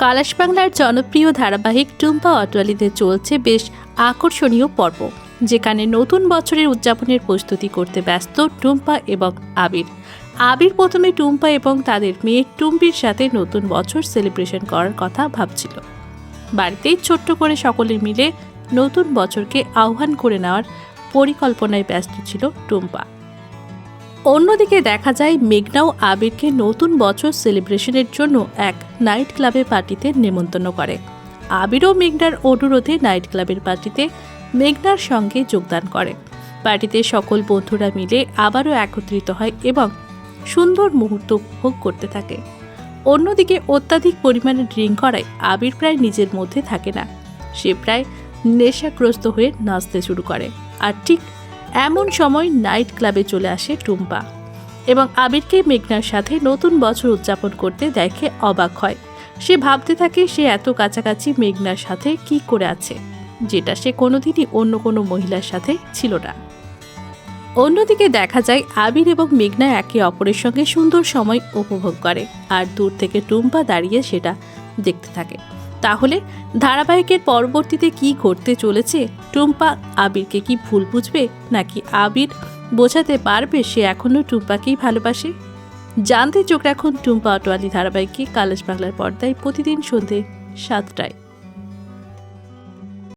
কালাশ বাংলার জনপ্রিয় ধারাবাহিক টুম্পা অটোয়ালিতে চলছে বেশ আকর্ষণীয় পর্ব, যেখানে নতুন বছরের উদযাপনের প্রস্তুতি করতে ব্যস্ত টুম্পা এবং আবির। আবির প্রথমে টুম্পা এবং তাদের মেয়ে টুম্পির সাথে নতুন বছর সেলিব্রেশন করার কথা ভাবছিল। বাড়িতেই ছোট্ট করে সকলে মিলে নতুন বছরকে আহ্বান করে নেওয়ার পরিকল্পনায় ব্যস্ত ছিল টুম্পা। অন্যদিকে দেখা যায় মেঘনাও আবিরকে নতুন বছর সেলিব্রেশনের জন্য এক নাইট ক্লাবের পার্টিতে নেমন্তন্ন করে। আবিরও মেঘনার অনুরোধে নাইট ক্লাবের পার্টিতে মেঘনার সঙ্গে যোগদান করে। পার্টিতে সকল বন্ধুরা মিলে আবারও একত্রিত হয় এবং সুন্দর মুহূর্ত উপভোগ করতে থাকে। অন্যদিকে অত্যাধিক পরিমাণে ড্রিঙ্ক করায় আবির প্রায় নিজের মধ্যে থাকে না। সে প্রায় নেশাগ্রস্ত হয়ে নাচতে শুরু করে। আর ঠিক এমন সময় নাইট ক্লাবে চলে আসে টুম্পা এবং আবিরকে মেঘনার সাথে নতুন বছর উদযাপন করতে দেখে অবাক হয়। সে ভাবতে থাকে সে এত কাছাকাছি মেঘনার সাথে কি করে আছে, যেটা সে কোনোদিনই অন্য কোনো মহিলার সাথে ছিল না। অন্যদিকে দেখা যায় আবির এবং মেঘনা একে অপরের সঙ্গে সুন্দর সময় উপভোগ করে, আর দূর থেকে টুম্পা দাঁড়িয়ে সেটা দেখতে থাকে। তাহলে ধারাবাহিকের পরবর্তীতে কি ঘটতে চলেছে? টুম্পা আবিরকে কি ভুল বুঝবে? নাকি আবির বোঝাতে পারবে সে এখনও টুম্পাকেই ভালোবাসে? জানতে চোখ রাখুন টুম্পা অটোয়ালি ধারাবাহিককে কালেজ বাংলার পর্দায় প্রতিদিন সন্ধে সাতটায়।